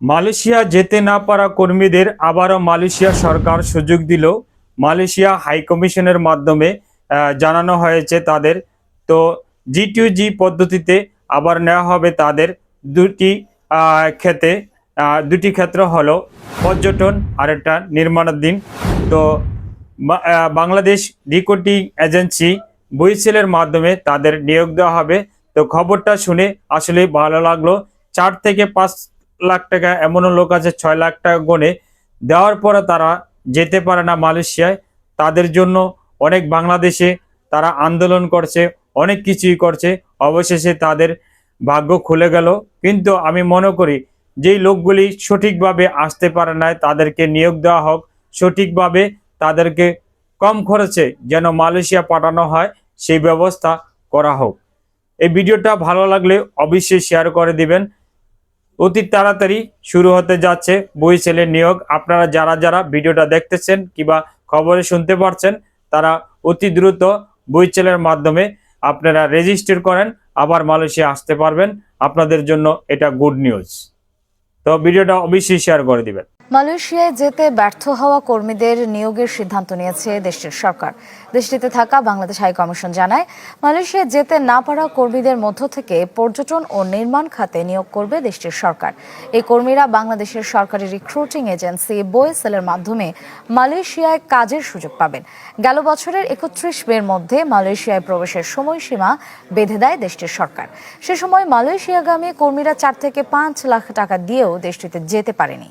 Malaysia যেতে না পারা কর্মীদের আবারও মালয়েশিয়া সরকার সুযোগ দিল। মালয়েশিয়া হাইকমিশনের মাধ্যমে জানানো হয়েছে তাদের। তো জি টু জি পদ্ধতিতে আবার নেওয়া হবে তাদের দুটি ক্ষেত্রে দুটি ক্ষেত্র হলো পর্যটন আর একটা নির্মাণাধীন তো বাংলাদেশ রিক্রুটিং এজেন্সি বইসেলের মাধ্যমে তাদের নিয়োগ দেওয়া হবে। তো খবরটা শুনে আসলে ভালো লাগল। চার থেকে পাঁচ লাখ টাকা, এমনও লোক আছে ছয় লাখ টাকা গনে। দেওয়ার পরে তারা যেতে পারে না মালয়েশিয়ায়। তাদের জন্য অনেক বাংলাদেশে তারা আন্দোলন করছে, অনেক কিছুই করছে। অবশেষে তাদের ভাগ্য খুলে গেল। কিন্তু আমি মনে করি, যেই লোকগুলি সঠিকভাবে আসতে পারে না তাদেরকে নিয়োগ দেওয়া হোক। সঠিকভাবে তাদেরকে কম খরচে যেন মালয়েশিয়া পাঠানো হয়, সেই ব্যবস্থা করা হোক। এই ভিডিওটা ভালো লাগলে অবশ্যই শেয়ার করে দিবেন। অতি তাড়াতাড়ি শুরু হতে যাচ্ছে বই সেলের নিয়োগ। আপনারা যারা যারা ভিডিওটা দেখতেছেন কিবা খবরে শুনতে পারছেন, তারা অতি দ্রুত বই ছেলের মাধ্যমে আপনারা রেজিস্টার করেন, আবার মালয়েশিয়া আসতে পারবেন। আপনাদের জন্য এটা গুড নিউজ। তো ভিডিওটা অবশ্যই শেয়ার করে দিবেন। মালয়েশিয়ায় যেতে ব্যর্থ হওয়া কর্মীদের নিয়োগের সিদ্ধান্ত নিয়েছে দেশটির সরকার। দেশটিতে থাকা বাংলাদেশ হাই কমিশন জানায়, মালয়েশিয়ায় যেতে না পারা কর্মীদের মধ্য থেকে পর্যটন ও নির্মাণ খাতে নিয়োগ করবে দেশটির সরকার। এই কর্মীরা বাংলাদেশের সরকারি রিক্রুটিং এজেন্সি বোয়েসেলের মাধ্যমে মালয়েশিয়ায় কাজের সুযোগ পাবেন। গেল বছরের একত্রিশ মের মধ্যে মালয়েশিয়ায় প্রবেশের সময়সীমা বেঁধে দেয় দেশটির সরকার। সে সময় মালয়েশিয়াগামী কর্মীরা চার থেকে পাঁচ লাখ টাকা দিয়েও দেশটিতে যেতে পারেনি।